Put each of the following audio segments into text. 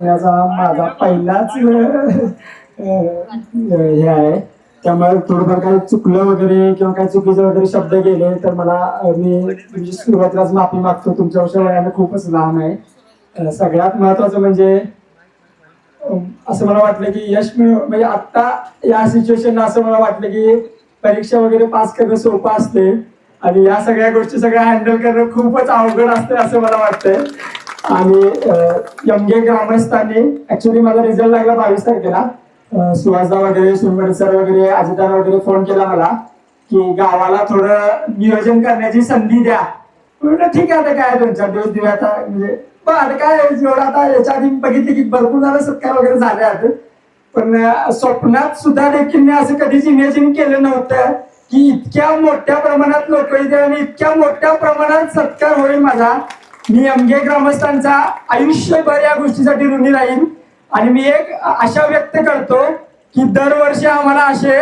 याचा माझा पहिलाच हे आहे. त्यामुळे थोडंफार काही चुकलं वगैरे किंवा काही चुकीचे वगैरे शब्द गेले तर मला मी म्हणजे सुरुवातीलाच माफी मागतो. तुमच्या वयानं खूपच लहान आहे. सगळ्यात महत्वाचं म्हणजे असं मला वाटलं की यश मिळ म्हणजे आता या सिच्युएशनला असं मला वाटलं की परीक्षा वगैरे पास करणं सोपं असते आणि या सगळ्या गोष्टी सगळ्या हँडल करणं खूपच अवघड असते असं मला वाटतंय. आणि यमगे ग्रामस्थांनी ऍक्च्युली माझा रिझल्ट लागला बावीस तारखेला. सुहासदा वगैरे सुनमणी सर वगैरे अजितदार वगैरे फोन केला मला की गावाला थोडं नियोजन करण्याची संधी द्या. म्हणलं ठीक आहे आता काय दोन चार दिवस दिवे आता. म्हणजे पण आता काय जेवढं आता याच्या आधी बघितले की भरपूर झालं सत्कार वगैरे झाले आहेत. पण स्वप्नात सुद्धा देखील मी असं कधीच इमॅजिन केलं नव्हतं की इतक्या मोठ्या प्रमाणात लोक येते आणि इतक्या मोठ्या प्रमाणात सत्कार होईल माझा. मी अमगे ग्रामस्थांचा आयुष्यभर या गोष्टीसाठी ऋणी राहील आणि मी एक आशा व्यक्त करतो की दरवर्षी आम्हाला असे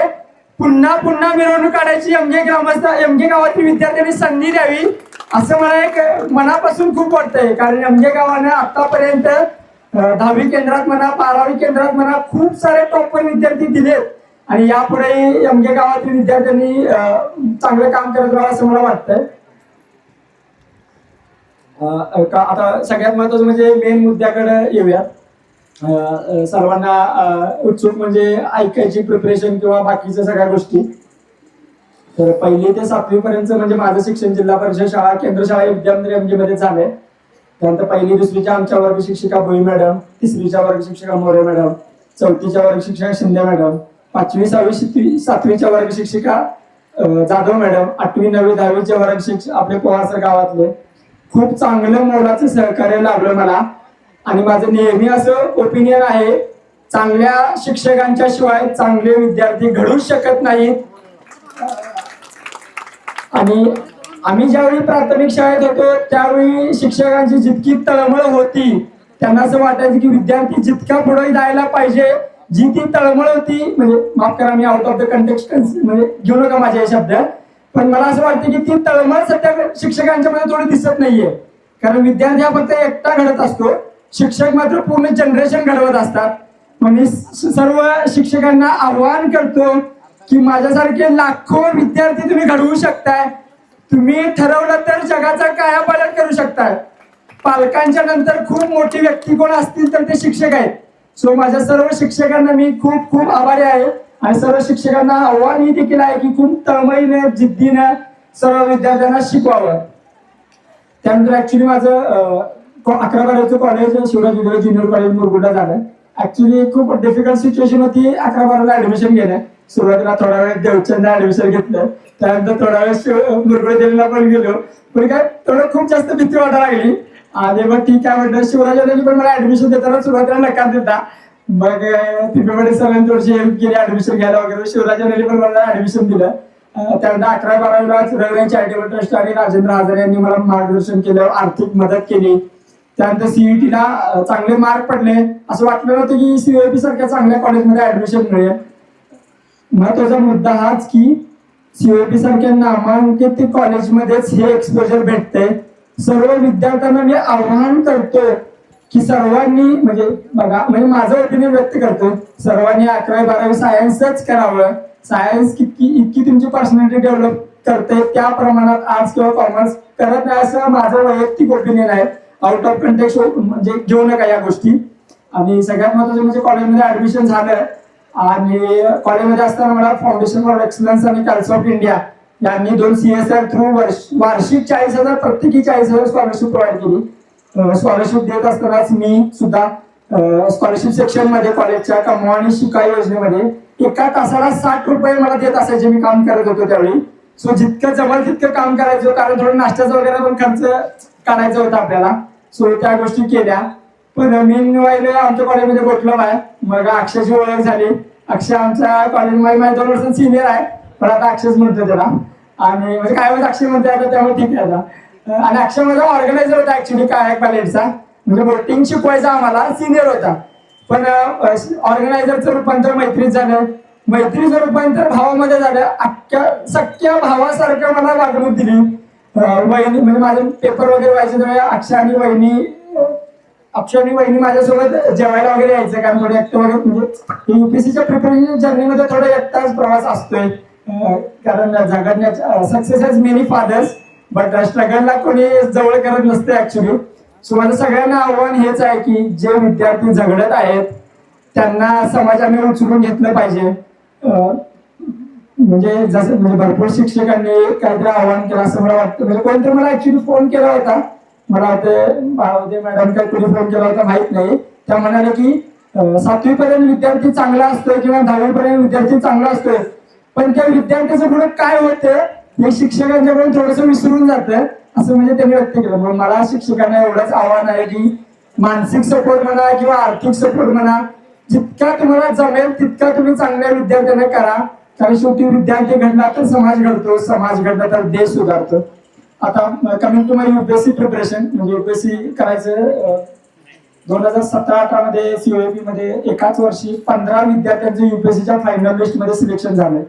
पुन्हा पुन्हा मिरवणूक काढायची एमगे ग्रामस्थ एमगे गावातील विद्यार्थ्यांनी संधी द्यावी असं मला एक मनापासून खूप वाटतंय. कारण एमगे गावानं आतापर्यंत दहावी केंद्रात म्हणा बारावी केंद्रात म्हणा खूप सारे टॉपर विद्यार्थी दिलेत. आणि यापुढेही एमगे गावातील विद्यार्थ्यांनी चांगलं काम करत राहा असं मला वाटतंय. का- आता सगळ्यात महत्वाचं म्हणजे मेन मुद्द्याकडे येऊयात. सर्वांना उत्सुक म्हणजे ऐकायची प्रिपरेशन किंवा बाकीच्या सगळ्या गोष्टी. तर पहिली ते सातवी पर्यंत म्हणजे माझं शिक्षण जिल्हा परिषद शाळा केंद्र शाळा विद्यामंदिर एमजी मध्ये झालंय. त्यानंतर पहिली दुसरीच्या आमच्या वर्ग शिक्षिका भोई मॅडम तिसरीच्या वर्ग शिक्षिका मोरे मॅडम चौथीच्या वर्ग शिक्षिका शिंदे मॅडम पाचवी सहावी सातवीच्या वर्ग शिक्षिका जाधव मॅडम आठवी नववी दहावीच्या वर्ग शिक्षक आपले पोहासर गावातले. खूप चांगलं मोलाचं सहकार्य लाभलं मला. आणि माझं नेहमी असं ओपिनियन आहे चांगल्या शिक्षकांच्या शिवाय चांगले विद्यार्थी घडूच शकत नाहीत. आणि आम्ही ज्यावेळी प्राथमिक शाळेत होतो त्यावेळी शिक्षकांची जितकी तळमळ होती त्यांना असं वाटायचं की विद्यार्थी जितका पुढे जायला पाहिजे जी ती तळमळ होती म्हणजे माफ करा मी आउट ऑफ द कंटेक्स्ट म्हणजे घेऊ नका माझे हे शब्द पण मला असं वाटतं की ती तळमळ सध्या शिक्षकांच्या मध्ये थोडी दिसत नाहीये. कारण विद्यार्थी हा फक्त एकटा घडत असतो. शिक्षक मात्र पूर्ण जनरेशन घडवत असतात. म्हणजे मग मी सर्व शिक्षकांना आव्हान करतो की माझ्यासारखे लाखो विद्यार्थी तुम्ही घडवू शकताय. तुम्ही ठरवलं तर जगाचा कायापालट करू शकताय. पालकांच्या नंतर खूप मोठी व्यक्ती कोण असतील तर ते शिक्षक आहेत. सो माझ्या सर्व शिक्षकांना मी खूप खूप आभारी आहे. आणि सर्व शिक्षकांना आव्हान ही देखील आहे की खूप तळमळीने जिद्दीनं सर्व विद्यार्थ्यांना शिकवावं. त्यानंतर ऍक्च्युली माझं अकरा बारावीचं कॉलेज शिवराज विद्यालय ज्युनियर कॉलेज मुरगुडा झालं. ऍक्च्युली खूप डिफिकल्ट सिच्युएशन होती अकरा बाराला ऍडमिशन घेणं. सुरुवातीला थोडा वेळ देवचंदला ऍडमिशन घेतलं. त्यानंतर थोडा वेळ शिव- देवीला पण गेलो. पण काय थोडं खूप जास्त भीती वाटायला लागली. आणि मग ठीक आहे म्हटलं शिवराज पण मला ऍडमिशन देताना सुरुवातीला नकार देता मग तिकडे सगळ्यांनी थोडीशी हेल्प केली ऍडमिशन घ्यायला वगैरे शिवराज पण मला ऍडमिशन दिलं. त्यानंतर अकरा बारावीला रविवारी चॅरिटेबल ट्रस्ट आणि राजेंद्र आजारे यांनी मला मार्गदर्शन केलं आर्थिक मदत केली. त्यानंतर सीईटीला चांगले मार्क पडले. असं वाटलं नव्हतं की सीओपी सारख्या चांगल्या कॉलेजमध्ये ऍडमिशन मिळेल. महत्त्वाचा मुद्दा हाच की सीओपी सारख्या नामांकित कॉलेजमध्येच हे एक्सपोजर भेटते सर्व विद्यार्थ्यांना मी आव्हान करतो की सर्वांनी म्हणजे बघा म्हणजे माझं ओपिनियन व्यक्त करतो. सर्वांनी अकरावी बारावी सायन्सच करावं. सायन्स कितकी इतकी तुमची पर्सनॅलिटी डेव्हलप करते त्या प्रमाणात आर्ट्स किंवा कॉमर्स करत नाही असं माझं वैयक्तिक ओपिनियन आहे. आउट ऑफ कंटेक्स म्हणजे घेऊ नका या गोष्टी. आणि सगळ्यात महत्वाचं म्हणजे कॉलेजमध्ये ऍडमिशन झालं. आणि कॉलेजमध्ये असताना मला फाउंडेशन फॉर एक्सलन्स आणि कल्स ऑफ इंडिया यांनी दोन सीएसआर थ्रू वर्ष वार्षिक चाळीस हजार प्रत्येकी चाळीस हजार स्कॉलरशिप प्रोव्हाइड केली. स्कॉलरशिप देत असतानाच मी सुद्धा स्कॉलरशिप सेक्शनमध्ये कॉलेजच्या कमवा आणि शिका योजनेमध्ये एका तासाला साठ रुपये मला देत असायचे मी काम करत होतो त्यावेळी. सो जितकं जवळ तितकं काम करायचं कारण थोडं नाश्त्याचा वगैरे पण खर्च काढायचा होता आपल्याला. सो त्या गोष्टी केल्या. पण मी वाहिले आमच्या कॉलेजमध्ये गोठलं आहे मग अक्षयची ओळख झाली. अक्षय आमच्या कॉलेजमध्ये माझ्या दोन वर्ष सिनियर आहे. पण आता अक्षयच म्हणतो त्याला. आणि म्हणजे काय वेळेस अक्षय म्हणते आता त्यामुळे ठीक आहे आता. आणि अक्षय माझा ऑर्गनायझर होता ऍक्च्युली काय कॉलेजचा म्हणजे बोटिंग शिकवायचा आम्हाला. सिनियर होता. पण ऑर्गनायझरचं रूपांतर मैत्रीत झालं. मैत्रीचं रूपांतर भावामध्ये झालं. अख्ख्या सख्या भावासारखं मला वागणूक दिली. वहिनी म्हणजे माझे पेपर वगैरे व्हायचे तेव्हा अक्षय आणि वहिनी अक्षरनी वहिनी माझ्यासोबत जेवायला वगैरे यायचं. कारण थोडे एकटं वगैरे म्हणजे युपीएससीच्या प्रिपरेशन जर्नीमध्ये थोडा एकटाच प्रवास असतोय. कारण झगडण्याच्या success has many fathers but स्ट्रगलला कोणी जवळ करत नसते ऍक्च्युली सो माझं सगळ्यांना आव्हान हेच आहे की जे विद्यार्थी झगडत आहेत त्यांना समाजाने उचलून घेतलं पाहिजे. म्हणजे जसं म्हणजे भरपूर शिक्षकांनी काहीतरी आव्हान केलं असं मला वाटतं. म्हणजे कोणतरी मला ऍक्च्युली फोन केला होता. मला वाटतं भावदे मॅडम काय कुणी फोन केला होता माहीत नाही. त्या म्हणाले की सातवी पर्यंत विद्यार्थी चांगला असतोय किंवा दहावी पर्यंत विद्यार्थी चांगला असतोय. पण त्या विद्यार्थ्याचं पुढे काय होतं? हे पण थोडस विसरून जात असं म्हणजे त्यांनी व्यक्त केलं. म्हणून मला शिक्षकांना एवढंच आव्हान आहे की मानसिक सपोर्ट म्हणा किंवा आर्थिक सपोर्ट म्हणा जितका तुम्हाला जमेल तितका तुम्ही चांगल्या विद्यार्थ्यांना करा. कारण शेवटी विद्यार्थी घडला तर समाज घडतो समाज घडला तर देश सुधारतो. आता coming to my UPSC preparation म्हणजे युपीएससी करायचं दोन हजार सतरा अठरा मध्ये सीओएपी मध्ये एकाच वर्षी पंधरा विद्यार्थ्यांचं युपीएससीच्या फायनल लिस्टमध्ये सिलेक्शन झालंय.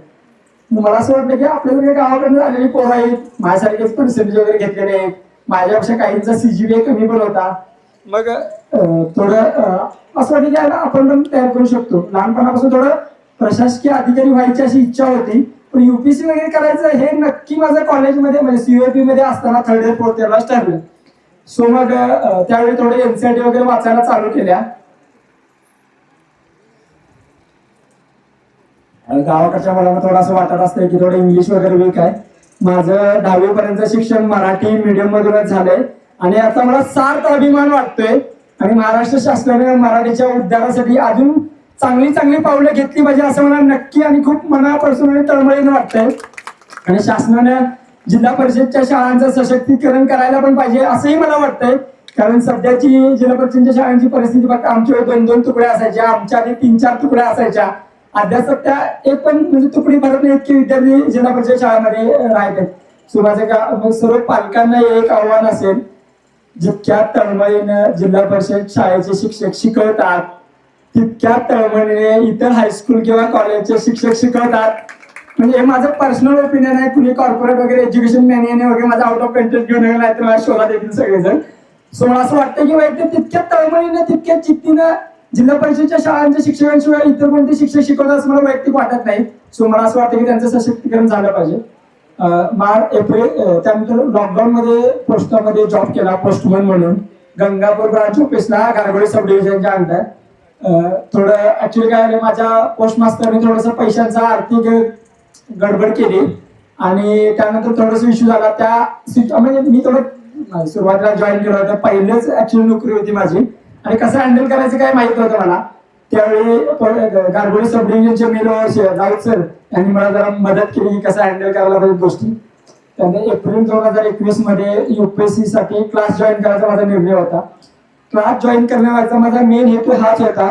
मला असं वाटलं की आपल्याकडे गावाकडनं आलेली पोरं आहेत. माझ्यासारखेच पर्सेंटेज वगैरे घेतलेले आहेत माझ्यापेक्षा काहींचा सीजीपीए कमी पण होता. मग? अं, थोडं अं, असं वाटलं की याला आपण पण तयार करू शकतो. लहानपणापासून थोडं प्रशासकीय अधिकारी व्हायची अशी इच्छा होती. पण युपीसी वगैरे करायचं हे नक्की माझं कॉलेजमध्ये म्हणजे सीओपी मध्ये असताना थर्ड इयर फोर्थ इयरलाच ठरलं. सो मग अं, त्यावेळी थोडे एनसीआरटी वगैरे वाचायला चालू केल्या आणि गावाकडच्या मुलांना थोडासा वाटत असतं की थोडं इंग्लिश वगैरे वीक आहे. माझं दहावी पर्यंत शिक्षण मराठी मीडियम मधूनच झालंय. आणि आता मला सार्थ अभिमान वाटतोय. आणि महाराष्ट्र शासनाने मराठीच्या उद्धारासाठी अजून चांगली चांगली पावलं घेतली पाहिजे असं मला नक्की आणि खूप मनापासून आणि तळमळीनं वाटतंय. आणि शासनाने जिल्हा परिषदच्या शाळांचं सशक्तीकरण करायला पण पाहिजे असंही मला वाटतंय. कारण सध्याची जिल्हा परिषदेच्या शाळांची परिस्थिती बघता आमच्या वेळी दोन दोन तुकड्या असायच्या आमच्या आधी तीन चार तुकड्या असायच्या. अध्यास त्या एक पण म्हणजे तुकडी भरत नाही इतके विद्यार्थी जिल्हा परिषद शाळेमध्ये राहतात. सो माझ्या सर्व पालकांना एक आव्हान असेल जितक्या तळमळीनं जिल्हा परिषद शाळेचे शिक्षक शिकवतात तितक्या तळमळीने इतर हायस्कूल किंवा कॉलेजचे शिक्षक शिकवतात. म्हणजे हे माझं पर्सनल ओपिनियन आहे कुणी कॉर्पोरेट वगैरे एज्युकेशन मॅनियन वगैरे माझा आउट ऑफ कंटेंट घेऊन नाही तर मला शोधात येतील सगळेजण. सो मला असं वाटतं की वाईट तितक्या तळमळीनं तितक्या चित्तीनं जिल्हा परिषदच्या शाळांच्या शिक्षकांशिवाय इतर कोणते शिक्षक शिकवतात असं मला वैयक्तिक वाटत नाही. सो मला असं वाटतं की त्यांचं सशक्तीकरण झालं पाहिजे. मार्च एप्रिल त्यानंतर लॉकडाऊन मध्ये पोस्टामध्ये जॉब केला पोस्टमन म्हणून. गंगापूर ब्रांच ऑफिसला गारगोळी सब डिव्हिजनच्या अंडर. थोडं ऍक्च्युली काय माझ्या पोस्ट मास्तरने थोडस पैशांचा आर्थिक गडबड केली. आणि त्यानंतर थोडस इश्यू झाला. त्या म्हणजे मी थोडं सुरुवातीला जॉईन केलं होतं. पहिलेच ऍक्च्युअली नोकरी होती माझी. आणि कसं हँडल करायचं काय माहीत होतं मला. त्यावेळी गारगोळी सब डिव्हिजनचे मेलो राऊत सर यांनी मला जरा मदत केली की कसं हँडल करायला पाहिजे गोष्टी. त्याने एप्रिल दोन हजार एकवीसमध्ये युपीएससी साठी क्लास जॉईन करायचा माझा निर्णय होता. क्लास जॉईन करण्याचा माझा मेन हेतू हाच होता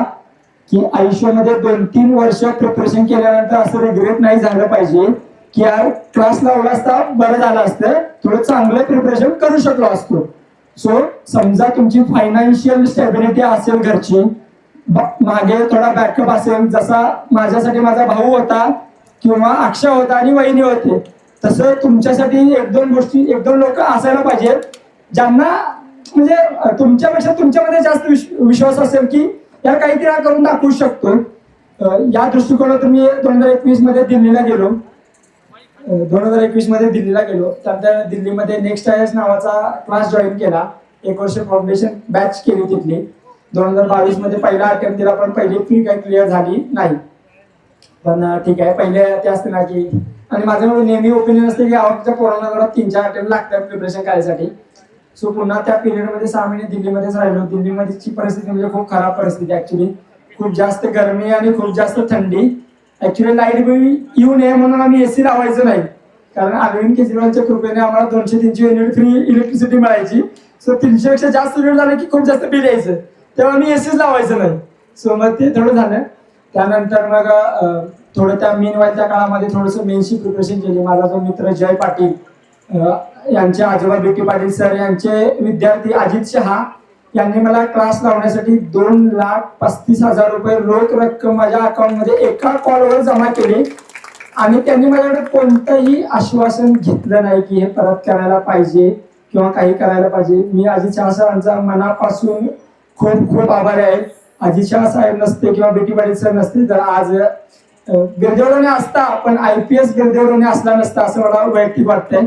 की आयुष्यामध्ये दोन तीन वर्ष प्रिपरेशन केल्यानंतर असं रिग्रेट नाही झालं पाहिजे की यार क्लास लावला असता बरं झालं असतं. थोडं चांगलं प्रिपरेशन करू शकलो असतो. सो समजा तुमची फायनान्शियल स्टेबिलिटी असेल घरची मागे थोडा बॅकअप असेल जसा माझ्यासाठी माझा भाऊ होता किंवा अक्षय होता आणि वहिनी होते तसं तुमच्यासाठी एक दोन गोष्टी एक दोन लोक असायला पाहिजेत ज्यांना म्हणजे तुमच्यापेक्षा तुमच्यामध्ये जास्त विश- विश्वास असेल की या काहीतरी करून दाखवू शकतो. या दृष्टिकोनातून मी दोन हजार एकवीसमध्ये दिल्लीला गेलो. दोन हजार एकवीसमध्ये दिल्लीला गेलो. त्यानंतर दिल्लीमध्ये नेक्स्ट आयएस नावाचा क्लास जॉईन केला. एक वर्ष फाउंडेशन बॅच केली तिथली. दोन हजार बावीसमध्ये पहिला अटेम्प्ट दिला पण पहिली फी काही क्लिअर झाली नाही. पण ठीक आहे. पहिले ते असते ना की आणि माझं नेहमी ओपिनियन असते की आवडच्या पोरांना तीन चार अटेम्प्ट लागतात प्रिपरेशन करायसाठी. सो पुन्हा त्या पिरियडमध्ये सहा महिने दिल्लीमध्येच राहिलो. दिल्लीमध्येची परिस्थिती म्हणजे खूप खराब परिस्थिती ऍक्च्युली खूप जास्त गरमी आणि खूप जास्त थंडी. ऍक्च्युली लाइट बिल येऊ नये म्हणून आम्ही एसी लावायचं नाही. कारण अरविंद केजरीवालच्या कृपेने आम्हाला दोनशे तीनशे युनिट फ्री इलेक्ट्रिसिटी मिळायची. सो तीनशे पेक्षा जास्त युनिट झालं की खूप जास्त बिल यायचं. तेव्हा आम्ही एसीच लावायचं नाही. सो मग ते थोडं झालं. त्यानंतर मग थोडं त्या मेन त्या काळामध्ये थोडंसं मेनशी प्रिपरेशन केली. माझा जो मित्र जय पाटील यांचे आजोबा बीटी पाटील सर यांचे विद्यार्थी अजित शहा यांनी मला क्लास लावण्यासाठी दोन लाख पस्तीस हजार रुपये रोख रक्कम माझ्या अकाउंटमध्ये एका कॉलवर जमा केली. आणि त्यांनी माझ्याकडे कोणतंही आश्वासन घेतलं नाही की हे परत करायला पाहिजे किंवा काही करायला पाहिजे. मी अजित शहा सरांचा मनापासून खूप खूप आभारी आहे. अजित साहेब नसते किंवा बेटी पाटील सर नसते तर आज गिरदेवडोने असता पण आय पी एस गिरदेवडोने असला नसता असं मला वैयक्तिक वाटतंय.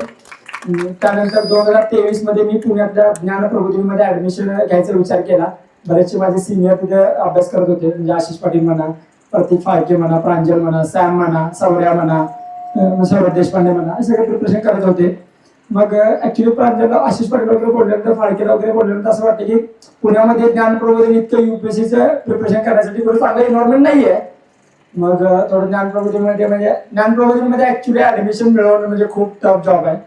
त्यानंतर दोन हजार तेवीसमध्ये मी पुण्यातल्या ज्ञान प्रबोधिनीमध्ये ऍडमिशन घ्यायचा विचार केला. बरेचसे माझे सिनियर तिथे अभ्यास करत होते. म्हणजे आशिष पाटील म्हणा प्रतीक फाळके म्हणा प्रांजल म्हणा सॅम म्हणा सौर्या म्हणा सौरभ देशपांडे म्हणा हे सगळे प्रिपरेशन करत होते. मग ऍक्च्युली प्रांजलला आशिष पाटील वगैरे बोलल्यानंतर फाळकेला वगैरे बोलल्यानंतर असं वाटतं की पुण्यामध्ये ज्ञान प्रबोधन इतकं युपीएससीचं प्रिपरेशन करण्यासाठी थोडं चांगलं एन्व्हायरमेंट नाही आहे मग थोडं ज्ञान प्रबोधनमध्ये म्हणजे ज्ञान प्रबोधनमध्ये ऍक्च्युली ऍडमिशन मिळवणं म्हणजे खूप टफ जॉब आहे.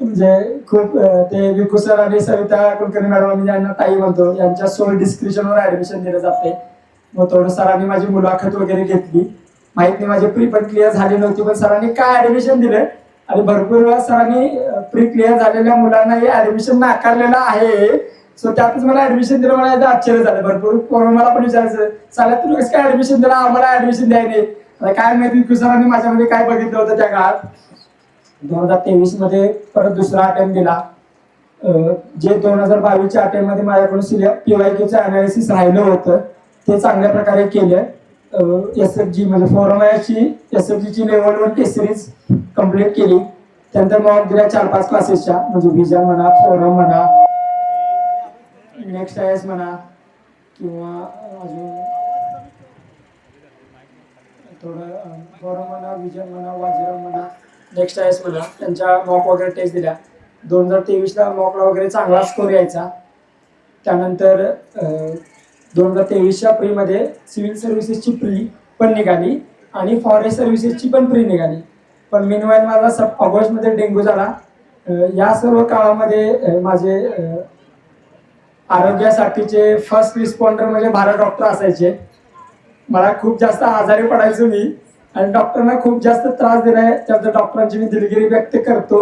म्हणजे खूप ते विकू सर आणि सविता कुलकर्णी मॅडम आम्ही ज्यांना ताई म्हणतो यांच्या सोल डिस्क्रिप्शनवर ऍडमिशन दिलं जाते मग थोडं सरांनी माझी मुलाखत वगैरे घेतली. माहीत नाही माझी प्री पण क्लिअर झाली नव्हती पण सरांनी काय ऍडमिशन दिलं? आणि भरपूर वेळा सरांनी प्री क्लिअर झालेल्या मुलांना हे ऍडमिशन नाकारलेलं आहे. सो त्यातच मला ऍडमिशन दिलं मला एकदा आश्चर्य झालं. भरपूर कोण मला पण विचारायचं चालत तुला कसं काय ऍडमिशन दिलं? आम्हाला ऍडमिशन द्यायने आता काय माहिती सरांनी माझ्यामध्ये काय बघितलं होतं त्या काळात? दोन हजार तेवीसमध्ये परत दुसरा अटेम्प्ट दिला. जे दोन हजार बावीसच्या अटेम्प्टमध्ये माझ्याकडून पीवायकेचं अनालिसिस राहिलं होतं ते चांगल्या प्रकारे केलं. एस एफ जी म्हणजे फोरमायाची एस एफ जीची level one test series complete केली. त्यानंतर मग दिल्या चार पाच क्लासेसच्या म्हणजे व्हिजन म्हणा फोरम म्हणा नेक्स्ट आय एस म्हणा किंवा अजून थोडं फोरम म्हणा विजन म्हणा वाजिरम म्हणा. नेक्स्ट आय एस म्हणा. त्यांच्या मॉक वगैरे टेस्ट दिल्या. दोन हजार तेवीसला मॉकला वगैरे चांगला स्कोर यायचा. त्यानंतर दोन हजार तेवीसच्या प्रीमध्ये सिव्हिल सर्व्हिसेसची प्री पण निघाली आणि फॉरेस्ट सर्व्हिसेसची पण प्री निघाली. पण मिनवाईल मला सब ऑगस्टमध्ये डेंग्यू झाला. या सर्व काळामध्ये माझे आरोग्यासाठीचे फर्स्ट रिस्पॉन्डर म्हणजे भारत डॉक्टर असायचे. मला खूप जास्त आजारी पडायचो मी. आणि डॉक्टरांना खूप जास्त त्रास दिलाय त्याबद्दल डॉक्टरांची मी दिलगिरी व्यक्त करतो.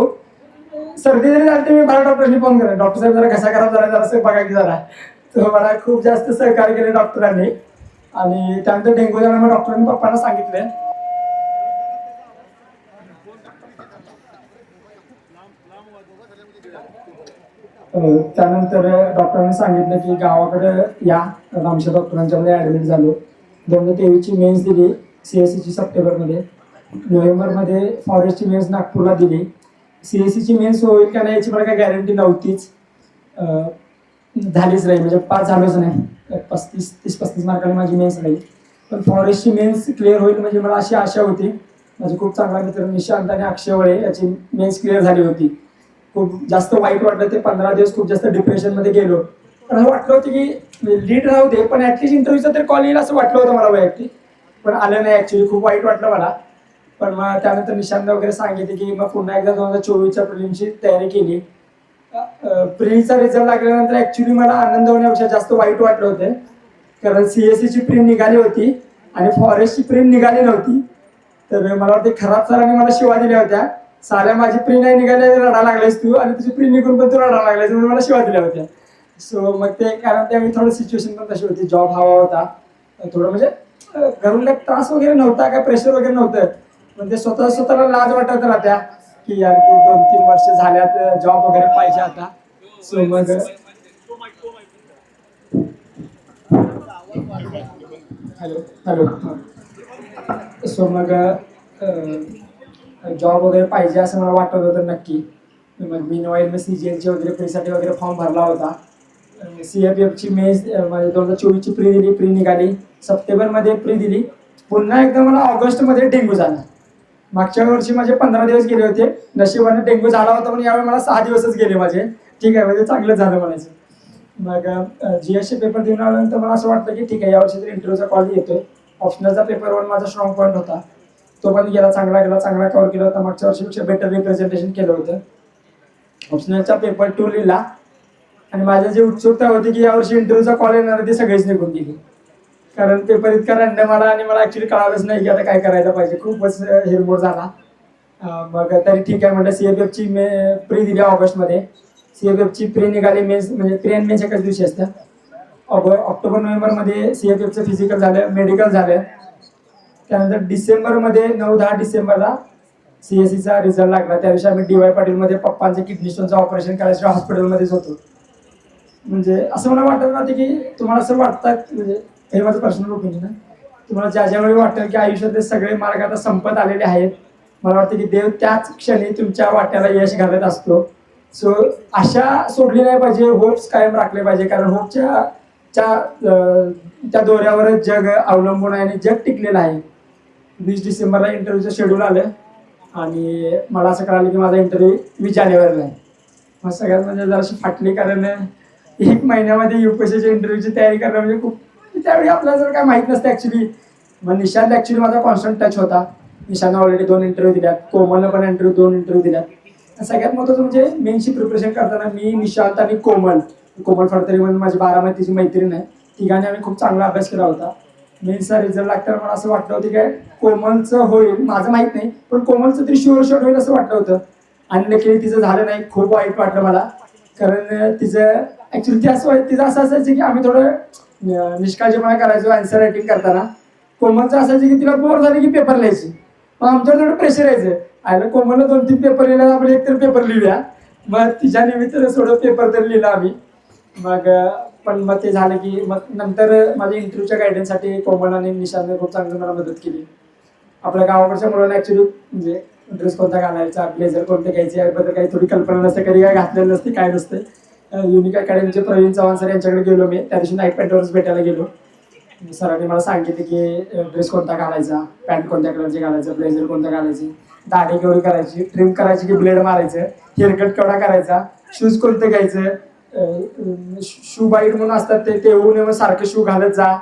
सर्दी जरी झाली तर मी मला डॉक्टरांनी फोन करेन डॉक्टर साहेब जरा घसा खराब झाला जरा बघा की जरा. तर मला खूप जास्त सहकार्य केले डॉक्टरांनी. आणि त्यानंतर डेंग्यू झाला मग डॉक्टरांनी पप्पांना सांगितले. त्यानंतर डॉक्टरांनी सांगितलं की गावाकडे या. रामशा डॉक्टरांच्यामध्ये ऍडमिट झालो. दोन हजार तेवीसची मेन्स दिली. सी एस सीची सप्टेंबरमध्ये. नोव्हेंबरमध्ये फॉरेस्टची मेन्स नागपूरला दिली. सी एस सीची मेन्स होईल का नाही याची मला काही गॅरंटी नव्हतीच. झालीच नाही. म्हणजे पास झालोच नाही. पस्तीस तीस पस्तीस मार्काने माझी मेन्स राहील. पण फॉरेस्टची मेन्स क्लिअर होईल म्हणजे मला अशी आशा होती. माझे खूप चांगला मित्र निशांत आणि अक्षय वळे याची मेन्स क्लिअर झाली होती. खूप जास्त वाईट वाटलं ते पंधरा दिवस खूप जास्त डिप्रेशनमध्ये गेलो. पण असं वाटलं होतं की लीड राहू दे पण ॲटलिस्ट इंटरव्ह्यूचा तर कॉल येईल असं वाटलं होतं मला वैयक्तिक. पण आलं नाही ऍक्च्युली खूप वाईट वाटलं मला. पण मग त्यानंतर निशांत वगैरे सांगितले की मग पुन्हा एकदा दोन हजार चोवीसच्या प्रिलिमची तयारी केली. प्रिलचा रिझल्ट लागल्यानंतर ऍक्च्युली मला आनंद होण्यापेक्षा जास्त वाईट वाटलं होतं. कारण सीएससीची प्रिंट निघाली होती आणि फॉरेस्टची प्रिंट निघाली नव्हती. तर मला वाटते खराब सरांनी मला शिवा दिल्या होत्या. साऱ्या माझी प्रिंट नाही निघाली रडा लागलायस तू आणि तुझी प्रिंट निघून पण तू रडा लागलायस म्हणून मला शिवा दिल्या होत्या. सो मग ते कारण त्यावेळी थोडं सिच्युएशन पण तशी होती. जॉब हवा होता. थोडं म्हणजे घरून काही त्रास वगैरे नव्हता काय प्रेशर वगैरे नव्हतं. पण ते स्वतः स्वतःला लाज वाटत राहत्या की यार की दोन तीन वर्ष झाल्यात जॉब वगैरे पाहिजे आता. सो मग हॅलो हॅलो. सो मग जॉब वगैरे पाहिजे असं मला वाटत होतं नक्की. मग मी नोवेल मी सी जी एलचे वगैरे प्रीसाठी वगैरे फॉर्म भरला होता. सी एफ एफची म्हणजे दोन हजार चोवीसची प्री दिली प्री निघाली. सप्टेंबरमध्ये प्री दिली. पुन्हा एकदा मला ऑगस्टमध्ये डेंग्यू झाला. मागच्या वर्षी माझे पंधरा दिवस गेले होते. नशिबाने डेंग्यू झाला होता पण यावेळी मला सहा दिवसच गेले माझे. ठीक आहे म्हणजे चांगलं झालं म्हणायचं. मग जी एस सी पेपर देऊन आल्यानंतर मला असं वाटलं की ठीक आहे यावर्षी तर इंटरव्ह्यूचा कॉल येतोय. ऑप्शनलचा पेपर वन माझा स्ट्रॉंग पॉईंट होता. तो पण गेला चांगला गेला चांगला कव्हर केला होता. मागच्या वर्षीपेक्षा बेटर रिप्रेझेंटेशन केलं होतं. ऑप्शनलचा पेपर टू लिहिला. आणि माझी जी उत्सुकता होती की यावर्षी इंटरव्ह्यूचा कॉल येणार ती सगळीच निघून गेली. कारण पेपर इतका रंडम आला आणि मला ऍक्च्युली कळालंच नाही की आता काय करायला पाहिजे. खूपच हिरमोड झाला. मग तरी ठीक आहे म्हटलं सी एफ एफची मे प्री दिली ऑगस्टमध्ये. सी एफ एफची प्री निघाली मेन्स म्हणजे प्री आणि मेन्स एकाच दिवशी असतं. ऑग ऑक्टोबर नोव्हेंबरमध्ये सी एफ एफचं फिजिकल झालं मेडिकल झालं. त्यानंतर डिसेंबरमध्ये नऊ दहा डिसेंबरला सी एस सीचा रिझल्ट लागला. त्या दिवशी आम्ही डी वाय पाटीलमध्ये पप्पांचं किडनी स्टोनचं ऑपरेशन करायचं हॉस्पिटलमध्येच होतो. म्हणजे असं मला वाटत नव्हतं की तुम्हाला असं वाटतात म्हणजे हे माझं पर्सनल ओपिनियन आहे. तुम्हाला ज्या ज्यावेळी वाटेल की आयुष्यातले सगळे मार्ग आता संपत आलेले आहेत मला वाटतं की देव त्याच क्षणी तुमच्या वाट्याला यश घालत असतो. सो आशा सोडली नाही पाहिजे होप्स कायम राखले पाहिजे कारण होपच्या त्या दोऱ्यावरच जग अवलंबून आहे आणि जग टिकलेलं आहे. वीस डिसेंबरला इंटरव्ह्यूचं शेड्यूल आलं आणि मला असं कळालं की माझा इंटरव्ह्यू वीस जानेवारीला आहे. मग सगळ्यात म्हणजे जराशी फाटली कारण एक महिन्यामध्ये युपीएससीच्या इंटरव्ह्यूची तयारी करणं म्हणजे खूप त्यावेळी आपल्याला जर काय माहीत नसतं ॲक्च्युली मग निशांत ॲक्च्युली माझा कॉन्स्टंट टच होता. निशांतनं ऑलरेडी दोन इंटरव्ह्यू दिल्यात. कोमलनं पण इंटरव्ह्यू दोन इंटरव्ह्यू दिल्यात. सगळ्यात महत्त्वाचं म्हणजे मेनशी प्रिपरेशन करताना मी निशांत आणि कोमल. कोमल फडतरी म्हणून माझी बारामतीची मैत्रीण आहे तिघांनी आम्ही खूप चांगला अभ्यास केला होता. मेन्सचा रिझल्ट लागताना मला असं वाटलं होतं की कोमलचं होईल. माझं माहीत नाही पण कोमलचं तरी शुअर शॉट होईल असं वाटलं होतं. आणि नक्की तिचं झालं नाही खूप वाईट वाटलं मला. कारण तिचं ॲक्च्युली ते असं तिचं असं असायचं की आम्ही थोडं निष्काळजीपणा करायचो आन्सर रायटिंग करताना. कोमलचं असायचं की तिला बोर झाली की पेपर लिहायची. मग आमच्यावर थोडं प्रेशर यायचं. आयला कोमलनं दोन तीन पेपर लिहिला आपण एक तर पेपर लिहूया. मग तिच्या निमित्तानं थोडं पेपर तर लिहिला आम्ही. मग पण मग ते झालं की मग नंतर माझ्या इंटरव्ह्यूच्या गायडन्ससाठी कोमल आणि निशांतने खूप चांगली मला मदत केली. आपल्या गावाकडच्या मुलांना ॲक्च्युली म्हणजे ड्रेस कोणता घालायचा ब्लेझर कोणते घ्यायचे याबद्दल काही थोडी कल्पना नसते कधी काय घातलेलं नसते काय नसते. युनिक अकॅडमीचे प्रवीण चव्हाण सर यांच्याकडे गेलो मी. त्या दिवशी नाईट पॅन्टवरच भेटायला गेलो. सरांनी मला सांगितले की ड्रेस कोणता घालायचा? पॅन्ट कोणत्या कलरची घालायचं? ब्लेझर कोणतं घालायची? दाढी केवढी करायची? ट्रिम करायची की ब्लेड मारायचं? हेअरकट केवढा करायचा? शूज कोणते घ्यायचं? शू बाईट म्हणून असतात ते ते होऊ नये म्हणून सारखे शू घालत जा.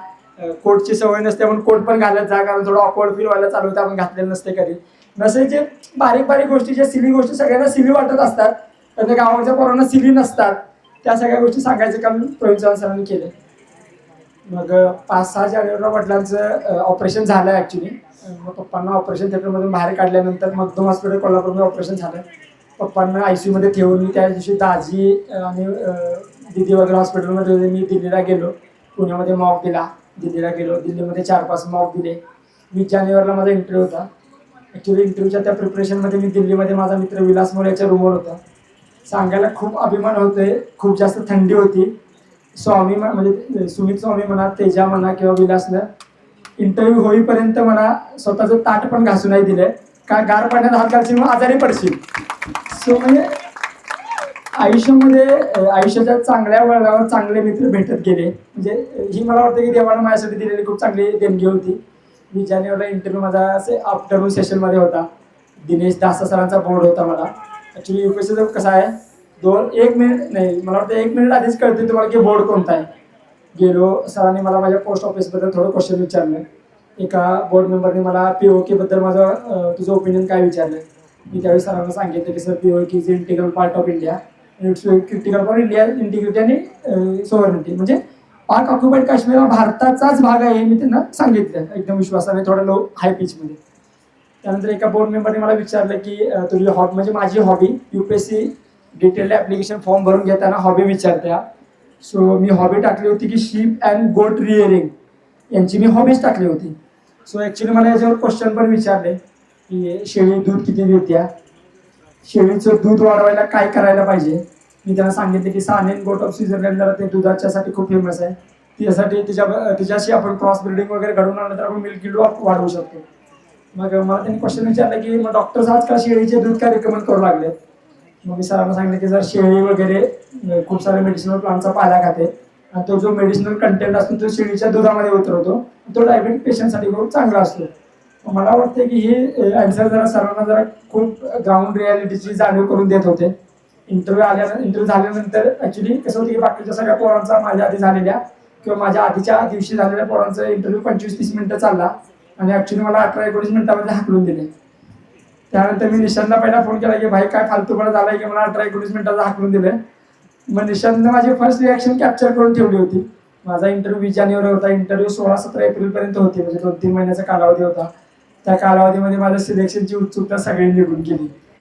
कोटची सवय नसते म्हणून कोट पण घालत जा कारण थोडं ऑकवर्ड फील व्हायला चालू होतं आपण घातलेलं नसते कधी. नसे जे बारीक बारीक गोष्टी ज्या सिली गोष्टी सगळ्यांना सिली वाटत असतात. पण त्या गावाच्या पोरांना सिली नसतात. त्या सगळ्या गोष्टी सांगायचं काम प्रवीण चव्हाण सरांनी केलं. मग पाच सहा जानेवारीला वडिलांचं ऑपरेशन झालं ॲक्च्युली मग पप्पांना ऑपरेशन थिएटरमधून बाहेर काढल्यानंतर मग दोन हॉस्पिटल कोल्हापूरमध्ये ऑपरेशन झालं. पप्पांना आय सी यूमध्ये ठेवून मी त्या दिवशी दाजी आणि दिदी वगैरे हॉस्पिटलमध्ये मी दिल्लीला गेलो. पुण्यामध्ये मॉक दिला. दिल्लीला गेलो. दिल्लीमध्ये चार पाच मॉक दिले. वीस जानेवारीला माझा इंटरव्ह्यू होता. ॲक्च्युली इंटरव्ह्यूच्या त्या प्रिपरेशनमध्ये मी दिल्लीमध्ये माझा मित्र विलास मोर याच्या रूमवर होता. सांगायला खूप अभिमान होतोय. खूप जास्त थंडी होती. स्वामी म्हणजे सुमित स्वामी म्हणा तेजा म्हणा किंवा विलासनं इंटरव्ह्यू होईपर्यंत म्हणा स्वतःचं ताट पण घासू नाही दिलं का गार पाण्यात हात घालशील मग आजारी पडशील. सो म्हणजे आयुष्यामध्ये आयुष्याच्या चांगल्या वळणावर चांगले मित्र भेटत गेले. म्हणजे ही मला वाटतं की देवानं माझ्यासाठी दिलेली खूप चांगली देणगी होती. मी जानेवारीला इंटरव्ह्यू माझा असे आफ्टरनून सेशनमध्ये होता. दिनेश दासा सरांचा बोर्ड होता मला. ॲक्च्युली युपीएससीचं कसं आहे? दोन एक मिनिट नाही मला वाटतं एक मिनिट आधीच कळते तुम्हाला की बोर्ड कोणता आहे. गेलो सरांनी मला माझ्या पोस्ट ऑफिसबद्दल थोडं क्वेश्चन विचारलं. एका बोर्ड मेंबरने मला पी ओ केबद्दल माझं तुझं ओपिनियन काय विचारलं? मी त्यावेळी सरांना सांगितलं की sir P O K is integral part of India it's critical for India integrity आणि सोवर्निटी म्हणजे पाक ऑक्युपाईड काश्मीर हा भारताचाच भाग आहे हे मी त्यांना सांगितलं. एकदम विश्वासाने थोडं लो हाय पिचमध्ये त्यानंतर एका बोर्ड मेंबरने मला विचारलं की तुझी हॉबी म्हणजे माझी hobby UPSC detail application form भरून घेताना हॉबी विचारत्या. सो मी हॉबी टाकली होती की शिप अँड गोट रिअरिंग यांची मी हॉबीज टाकली होती. सो ॲक्च्युली मला याच्यावर क्वेश्चन पण विचारले की शेळी दूध किती देत्या? शेळीचं दूध वाढवायला काय करायला पाहिजे? मी त्यांना सांगितले की सानेन गोट ऑफ स्विझरलँडला जरा ते दुधाच्यासाठी खूप फेमस आहे. त्यासाठी तिच्या तिच्याशी आपण क्रॉस ब्रिडिंग वगैरे घडवून आणलं तर आपण मिल्क किलो वाढवू शकतो. मग मला त्यांनी क्वेश्चन विचारलं की मग डॉक्टर्स आजकाल शेळीचे दूध काय रिकमेंड करू लागले? मग मी सरांना सांगितलं की जर शेळी वगैरे खूप सारे मेडिसिनल प्लांटचा पाला खाते आणि तो जो मेडिसिनल कंटेंट असतो तो शेळीच्या दुधामध्ये उतरवतो तो डायबिटिक पेशंटसाठी खूप चांगला असतो. मला वाटतं की हे अँसर जरा सरांना जरा खूप ग्राउंड रियालिटीची जाणीव करून देत होते. इंटरव्ह्यू आल्या इंटरव्ह्यू झाल्यानंतर ॲक्च्युली कसं होतं की बाकीच्या सगळ्या पोरांचा माझ्या आधी झालेल्या किंवा माझ्या आधीच्या दिवशी झालेल्या पोरांचा इंटरव्ह्यू पंचवीस तीस मिनिटं चालला. आणि ॲक्च्युली मला अठरा एकोणीस मिनिटामध्ये हाकलून दिले. त्यानंतर मी निशांतला पहिला फोन केला की भाई काय फालतूपणा झाला की? मला अठरा एकोणीस मिनिटाचा हाकलून दिले. मग निशांतनं माझी फर्स्ट रिॲक्शन कॅप्चर करून ठेवली होती. माझा इंटरव्ह्यू वीस जानेवारी होता. इंटरव्ह्यू सोळा सतरा एप्रिलपर्यंत होती. म्हणजे दोन तीन महिन्याचा कालावधी होता. त्या कालावधीमध्ये माझ्या सिलेक्शनची उत्सुकता सगळी निघून गेली.